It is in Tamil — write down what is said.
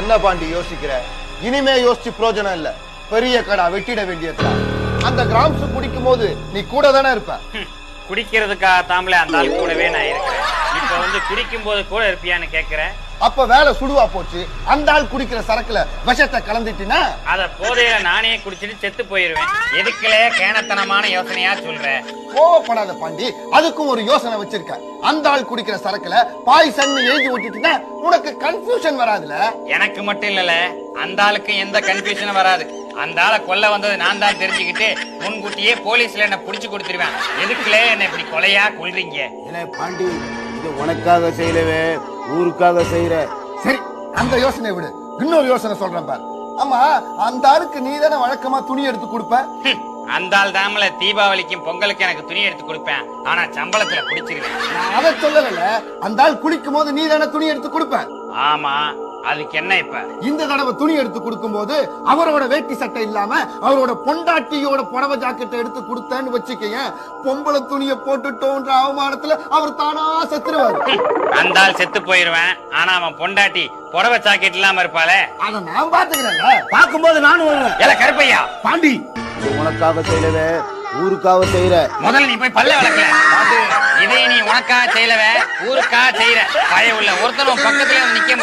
என்ன பாண்டி யோசிக்கிற? இனிமே யோசிச்சு பிரயோஜனம் இல்ல. பெரிய கடா வெட்டிட வேண்டியதுதான் அந்த கிராம்ஸ் குடிக்கும் போது நீ கூட தானே இருப்ப. குடிக்கிறதுக்காக தாமலே அந்த ஆள் கூடவே நான் இருக்கிறேன். இப்ப வந்து குடிக்கும் போது கூட இருப்பியான்னு கேக்குறேன். அப்ப வேலை சுடுவா போச்சு. அந்த ஆள் குடிக்கிற சரக்குல விஷத்தை கலந்துட்டினா? அத போதையில நானே குடிச்சிட்டு செத்து போயிருவேன். எதுக்குலே கேனத்தனமான யோசனையா சொல்ற? கோவப்படாத பாண்டி அதுக்கும் ஒரு யோசனை வச்சிருக்க. அந்த ஆள் குடிக்கிற சரக்குல பாய்சன் எழுதி விட்டுட்டுனா உனக்கு கன்ஃபியூஷன் வராதுல? எனக்கு மட்டும் இல்லல அந்த ஆளுக்கு எந்த கன்ஃபியூஷனும் வராது. அந்த ஆளை கொல்ல வந்தது நான் தான் தெரிஞ்சுக்கிட்டு முன்கூட்டியே போலீஸ்ல என்ன புடிச்சு கொடுத்துருவேன். எதுக்குலே என்ன இப்படி கொலையா கொல்றீங்க? ஏலே பாண்டி இது உனக்காக செய்யலவே ஊருக்காக செய்யற. சரி அந்த யோசனை விடு. இன்னொரு யோசனை சொல்றேன் பார். ஆமா அந்த ஆளுக்கு நீ தானே வழக்கமா துணி எடுத்து கொடுப்ப? அந்த ஆள் தாமல தீபாவளிக்கும் பொங்கலுக்கு எனக்கு துணி எடுத்து கொடுப்பேன். ஆனா சம்பளத்துல குடிச்சிருவேன் நான் அதை சொல்லல அந்த ஆள் குளிக்கும் போது நீ தானே துணி எடுத்து கொடுப்ப. ஆமா. அதுக்கு என்ன இப்ப? இந்த தடவை துணி எடுத்து கொடுக்கும் போது அவரோட வேட்டி சட்டை இல்லாம அவரோட பொண்டாட்டியோட புடவை ஜாக்கெட்டை எடுத்து கொடுத்தேன்னு வச்சுக்கங்க. பொம்பளை துணியை போட்டுட்டோன்ற அவமானத்துல அவர் தானா செத்துருவாரு. அந்த ஆள் செத்து போயிருவேன். ஆனா அவன் பொண்டாட்டி புடவை ஜாக்கெட் இல்லாம இருப்பாளே. அத நான் பாத்துக்கிறேன்ல பார்க்கும்போது நானும் வருவேன். ஏல கருப்பையா? பாண்டி. உனக்காக செய்யலவே ஊருக்காக செய்யற. முதல்ல நீ போய் பல்ல விளக்கல இதை நீ உனக்காக செய்யலவ ஊருக்காக செய்யற. பய உள்ள ஒருத்தனும் பக்கத்துல நிக்க